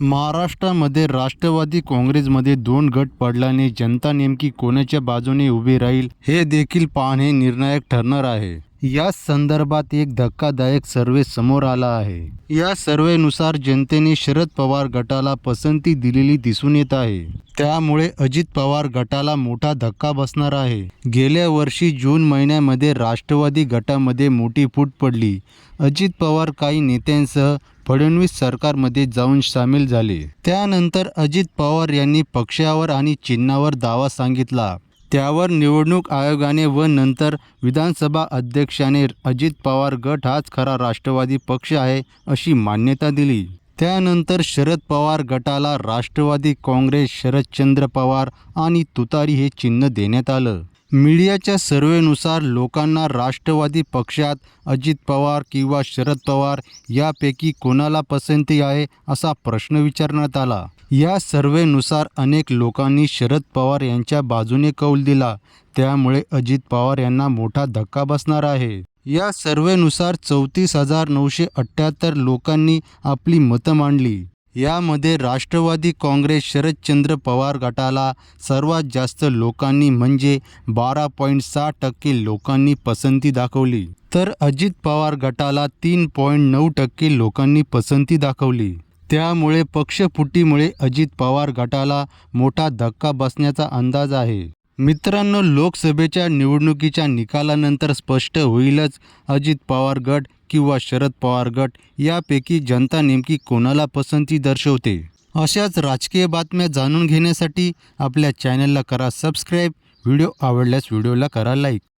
महाराष्ट्रामध्ये राष्ट्रवादी काँग्रेसमध्ये दोन गट पडल्याने जनता नेमकी कोणाच्या बाजूने उभी राहील हे देखील पाहणे निर्णायक ठरणार आहे. या संदर्भात एक धक्कादायक सर्वे समोर आला आहे. या सर्वेनुसार जनतेने शरद पवार गटाला पसंती दिलेली दिसून येत आहे. त्यामुळे अजित पवार गटाला मोठा धक्का बसणार आहे. गेल्या वर्षी जून महिन्यामध्ये राष्ट्रवादी गटामध्ये मोठी फूट पडली. अजित पवार काही नेत्यांसह फडणवीस सरकारमध्ये जाऊन सामील झाले. त्यानंतर अजित पवार यांनी पक्षावर आणि चिन्हावर दावा सांगितला. त्यावर निवडणूक आयोगाने व नंतर विधानसभा अध्यक्षाने अजित पवार गट हाच खरा राष्ट्रवादी पक्ष आहे अशी मान्यता दिली. त्यानंतर शरद पवार गटाला राष्ट्रवादी काँग्रेस शरदचंद्र पवार आणि तुतारी हे चिन्ह देण्यात आलं. मीडियाच्या सर्वेनुसार लोकांना राष्ट्रवादी पक्षात अजित पवार किंवा शरद पवार यापैकी कोणाला पसंती आहे असा प्रश्न विचारण्यात आला. या सर्वेनुसार अनेक लोकांनी शरद पवार यांच्या बाजूने कौल दिला. त्यामुळे अजित पवार यांना मोठा धक्का बसणार आहे. या सर्वेनुसार चौतीस हजार नऊशे अठ्ठ्याहत्तर लोकांनी आपली मतं मांडली. यामध्ये राष्ट्रवादी काँग्रेस शरदचंद्र पवार गटाला सर्वात जास्त लोकांनी म्हणजे बारा पॉईंट सहा टक्के लोकांनी पसंती दाखवली. तर अजित पवार गटाला तीन पॉईंट नऊ टक्के लोकांनी पसंती दाखवली. त्यामुळे पक्षफुटीमुळे अजित पवार गटाला मोठा धक्का बसण्याचा अंदाज आहे. मित्रांनो लोकसभेच्या निवडणुकीच्या निकालानंतर स्पष्ट होईलच अजित पवार गट किंवा शरद पवार गट यापैकी जनता नेमकी कोणाला पसंती दर्शवते? अशाच राजकीय बातम्या जाणून घेण्यासाठी आपल्या चॅनलला करा सबस्क्राईब व्हिडिओ आवडल्यास व्हिडिओला करा लाईक